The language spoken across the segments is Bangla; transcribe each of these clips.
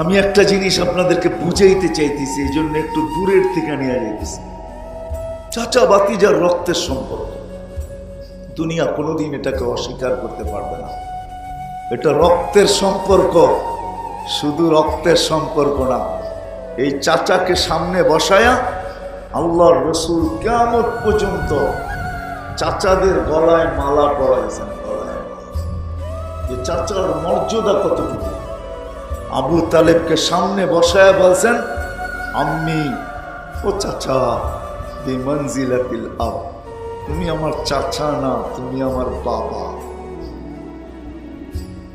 আমি একটা জিনিস আপনাদেরকে বুঝাইতে চাইতেছি, এই জন্য একটু দূরের থেকে নিয়ে যাইতেছি। চাচা বাতিজার রক্তের সম্পর্ক দুনিয়া কোনোদিন এটাকে অস্বীকার করতে পারবে না। এটা রক্তের সম্পর্ক, শুধু রক্তের সম্পর্ক না। এই চাচাকে সামনে বসায়া আল্লাহর রসুল কেমন পর্যন্ত চাচাদের গলায় মালা পড়াইছেন গলায়। যে চাচার মর্যাদা কতটুকু? আবু তালেবকে সামনে বসায় বলছেন, আম্মি, ও চাচা বিমঞ্জিলাতিল আব, তুমি আমার চাচা না, তুমি আমার বাবা।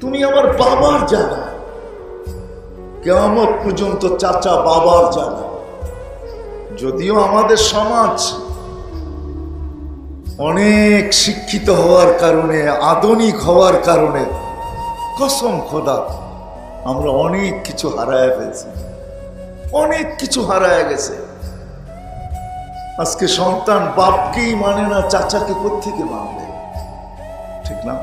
তুমি আমার বাবার জায়গা কেমন পর্যন্ত চাচা বাবার জায়গা যদিও আমাদের সমাজ অনেক শিক্ষিত হওয়ার কারণে, আধুনিক হওয়ার কারণে, কসম খোদা আমরা অনেক কিছু হারায় ফেলছি। অনেক কিছু হারায় গেছে। আজকে সন্তান বাপকেই মানে না, চাচাকে কোথেকে মানবে? ঠিক না?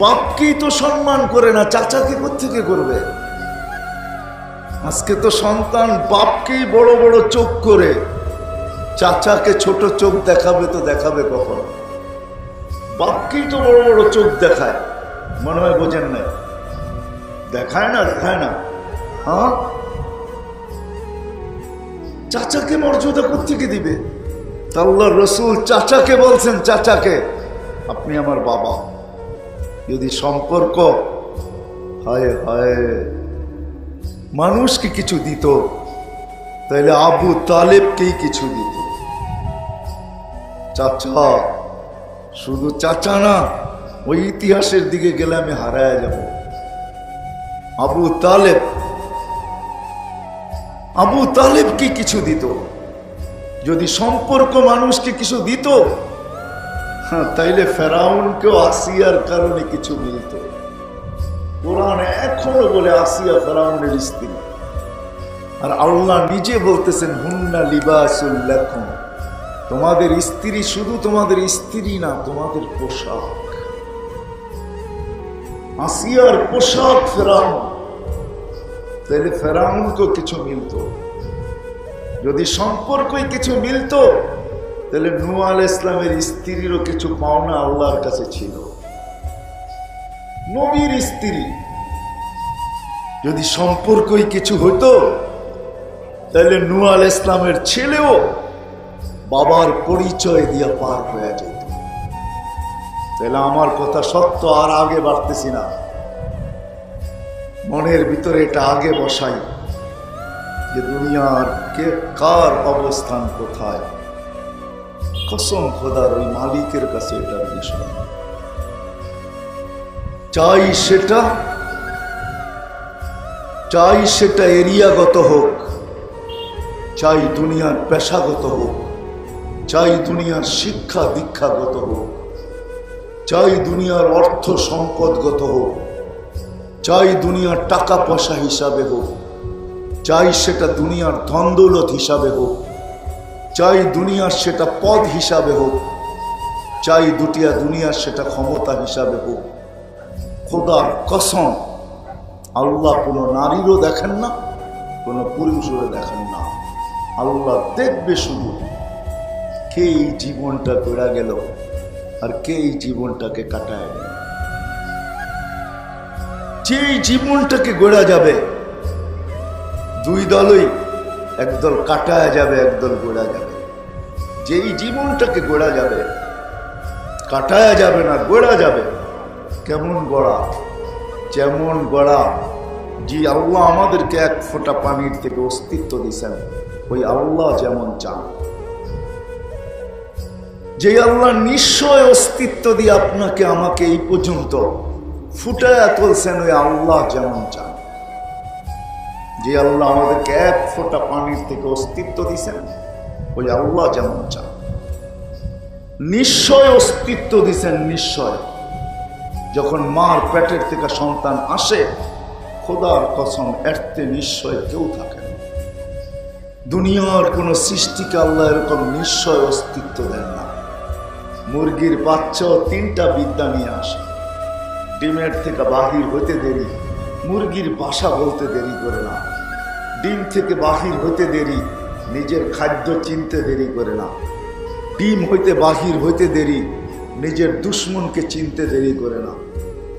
বাপকেই তো সম্মান করে না, চাচাকে কোথেকে করবে? আজকে তো সন্তান বাপকেই বড় বড় চোখ করে, চাচাকে ছোট চোখ দেখাবে তো দেখাবে কখন? বাপকেই তো বড় বড় চোখ দেখায়। মনে হয় বোঝেন না দেখায় না দেখায় না। হ্যাঁ? চাচাকে মর্যাদা কোথেকে দিবে? তা আল্লাহ রসুল চাচাকে বলছেন, চাচাকে, আপনি আমার বাবা। যদি সম্পর্ক হায় হায় মানুষকে কিছু দিত তাহলে আবু তালেবকেই কিছু দিত। চাচা, শুধু চাচা না, ওই ইতিহাসের দিকে গেলে আমি হারায় যাব। আবু তালেব আবু তালেব কি কিছু দিত। যদি সম্পর্ক মানুষকে কিছু দিত হ্যাঁ তাইলে ফেরাউনকেও আসিয়ার কারণে কিছু মিলত কোরআন এখনও বলে আসিয়া ফেরাউনের স্ত্রী। আর আল্লাহ নিজে বলতেছেন, হুন্না লেখন তোমাদের স্ত্রী শুধু তোমাদের স্ত্রী না, তোমাদের পোশাক। আসিয়ার পোশাক ফেরাউন তাহলে ফেরাউনকেও কিছু মিলত। যদি সম্পর্কই কিছু মিলত, তাহলে নু আল ইসলামের স্ত্রীরও কিছু পাওনা আল্লাহর কাছে ছিল। নবীর স্ত্রী, যদি সম্পর্কই কিছু হতো তাহলে নু আল ইসলামের ছেলেও বাবার পরিচয় দিয়া পার হয়ে যেত। তাহলে আমার কথা সত্য আর আগে বাড়তেছি না। মনের ভিতরে এটা আগে বসাই যে দুনিয়ার কে কার অবস্থান কোথায়। কসম খোদার ওই মালিকের কাছে এটার বিষয় চাই সেটা চাই সেটা এরিয়াগত হোক, চাই দুনিয়ার পেশাগত হোক, চাই দুনিয়ার শিক্ষা দীক্ষাগত হোক। চাই দুনিয়ার অর্থ সম্পদগত হোক। চাই দুনিয়ার টাকা পয়সা হিসাবে হোক। চাই সেটা দুনিয়ার ধন্দৌলত হিসাবে হোক। চাই দুনিয়ার সেটা পদ হিসাবে হোক। চাই দুটিয়া দুনিয়ার সেটা ক্ষমতা হিসাবে হোক। খোদার কসম, আল্লাহ কোনো নারীরও দেখেন না, কোনো পুরুষেরও দেখেন না। আল্লাহ দেখবে শুধু। কে এই জীবনটা বেড়া গেল? আর কে এই জীবনটাকে কাটায়? যে জীবনটাকে গড়া যাবে, দুই দলই একদল কাটায় যাবে, একদল গোড়া যাবে। যেই জীবনটাকে গোড়া যাবে, কাটায়া যাবে না, গোড়া যাবে, কেমন গড়া? যেমন গড়া যে আল্লাহ আমাদেরকে এক ফোঁটা পানির থেকে অস্তিত্ব দিছেন ওই আল্লাহ যেমন চান। যে আল্লাহ নিশ্চয় অস্তিত্ব দিয়ে আপনাকে, আমাকে এই পর্যন্ত ফুটায়া তুলছেন ওই আল্লাহ যেমন চান। যে আল্লাহ আমাদেরকে এক ফোঁটা পানির থেকে অস্তিত্ব দিছেন, ওই আল্লাহ যেমন চান। নিশ্চয় অস্তিত্ব দিছেন, নিশ্চয়। যখন মার পেটের থেকে সন্তান আসে, খোদার কসম এরতে নিশ্চয় কেউ থাকে দুনিয়ার কোনো সৃষ্টিকে আল্লাহ এরকম নিশ্চয় অস্তিত্ব দেন না। মুরগির বাচ্চাও তিনটা বিদ্যা নিয়ে আসে। ডিমের থেকে বাহির হতে দেরি, মুরগির বাসা বলতে দেরি করে না। ডিম থেকে বাহির হতে দেরি, নিজের খাদ্য চিনতে দেরি করে না। ডিম হইতে বাহির হইতে দেরি, নিজের দুশ্মনকে চিনতে দেরি করে না।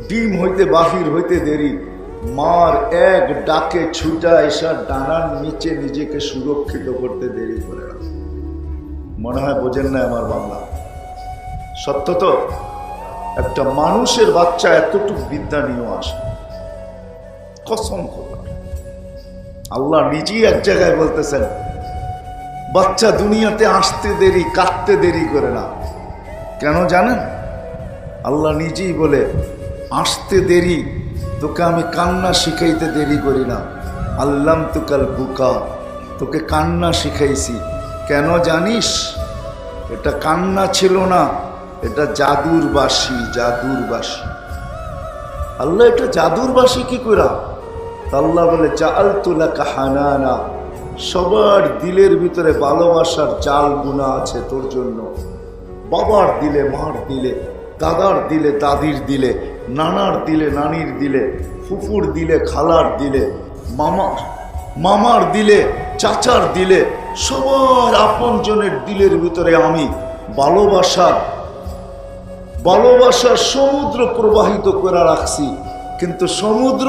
ডিম হইতে বাহির হইতে দেরি, মার এক ডাকে ছুটা এসা ডানার নিচে নিজেকে সুরক্ষিত করতে দেরি করে না। মনে হয় বোঝেন না আমার বাংলা। সত্য তো? একটা মানুষের বাচ্চা এতটুকু বিদ্যা নিয়েও আসে কসম আল্লাহ নিজেই এক জায়গায় বলতেছেন, বাচ্চা দুনিয়াতে আসতে দেরি কাটতে দেরি করে না। কেন জানেন? আল্লাহ নিজেই বলে, আসতে দেরি, তোকে আমি কান্না শিখাইতে দেরি করি না। আল্লাম তুকাল বুকা, তোকে কান্না শিখাইছি। কেন জানিস? এটা কান্না ছিল না এটা জাদুর বাসি জাদুর বাসি আল্লাহ এটা জাদুর বাসি কি করা আল্লাহ বলে জাল তুলা কাহানা সবার দিলের ভিতরে ভালোবাসার জাল গুণা আছে তোর জন্য। বাবার দিলে, মার দিলে, দাদার দিলে, দাদির দিলে, নানার দিলে, নানির দিলে, ফুফুর দিলে, খালার দিলে, মামা, মামার দিলে, চাচার দিলে, সবার আপনজনের দিলের ভিতরে আমি ভালোবাসার ভালোবাসার সমুদ্র প্রবাহিত করে রাখছি। কিন্তু সমুদ্র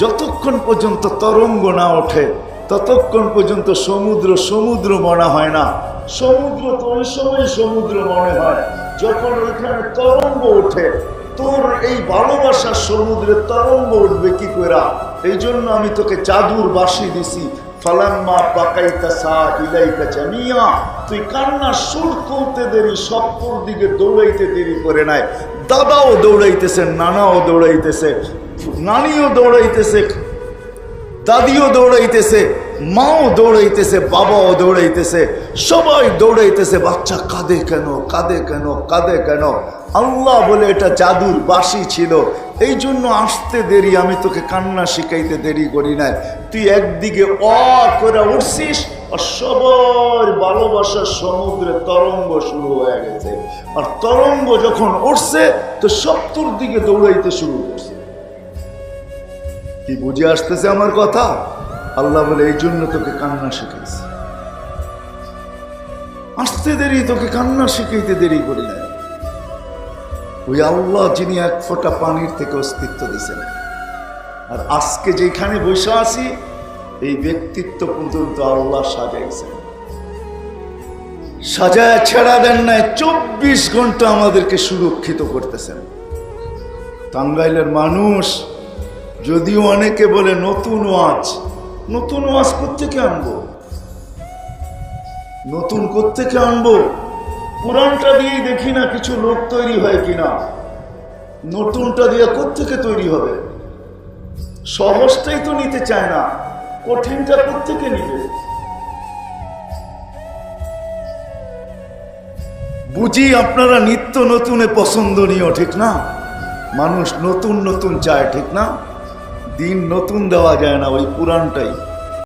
যতক্ষণ পর্যন্ত তরঙ্গ না ওঠে, ততক্ষণ পর্যন্ত সমুদ্র সমুদ্র মনে হয় না। সমুদ্র তো ওই সময় সমুদ্র মনে হয়। যখন ওইখানে তরঙ্গ ওঠে, তোর এই ভালোবাসার সমুদ্রে তরঙ্গ উঠবে কি করে? এই জন্য আমি তোকে চাদুর বাসি দিছি। সা তুই তুলতে দেরি দিকে দৌড়াইতে দেরি করে নাই। দাদাও দৌড়াইতেছে, নানাও দৌড়াইতেছে, নানিও দৌড়াইতেছে, দাদিও দৌড়াইতেছে, মাও দৌড়াইতেছে, বাবাও দৌড়াইতেছে, সবাই দৌড়াইতেছে, বাচ্চা কাঁদে কেন কাঁদে কেন কাঁদে কেন? আল্লাহ বলে এটা জাদুর বাসি ছিল। এই জন্য আসতে দেরি, আমি তোকে কান্না শিখাইতে দেরি করি নাই। তুই একদিকে অ করে উঠছিস আর সবার ভালোবাসার সমুদ্রে তরঙ্গ শুরু হয়ে গেছে। আর তরঙ্গ যখন উঠছে, তো সত্তর দিকে দৌড়াইতে শুরু করছে। কি বুঝে আসতেছে আমার কথা? আল্লাহ বলে, এই জন্য তোকে কান্না শিখাইছি। আসতে দেরি, তোকে কান্না শিখাইতে দেরি করি না ওই আল্লাহ যিনি এক ফোঁটা পানির থেকে অস্তিত্ব দিয়েছেন। আর আজকে যেখানে বসে আছি, এই ব্যক্তিত্ব পর্যন্ত আল্লাহ সাজাইছেন। সাজায় ছেড়া দেন নাই, চব্বিশ ঘণ্টা আমাদেরকে সুরক্ষিত করতেছেন। টাঙ্গাইলের মানুষ, যদিও অনেকে বলে নতুন ওয়াজ নতুন ওয়াজ করতে কোথেকে আনব? নতুন করতে কোথেকে আনব? পুরানটা দিয়েই দেখি না কিছু লোক তৈরি হয় কিনা। নতুনটা দিয়ে কোথেকে তৈরি হবে? সহজটাই তো নিতে চায় না, কঠিনটা কোথেকে নিবে? বুঝি আপনারা নিত্য নতুনে পছন্দনীয়, ঠিক না? মানুষ নতুন নতুন চায়, ঠিক না? দিন নতুন দেওয়া যায় না ওই পুরানটাই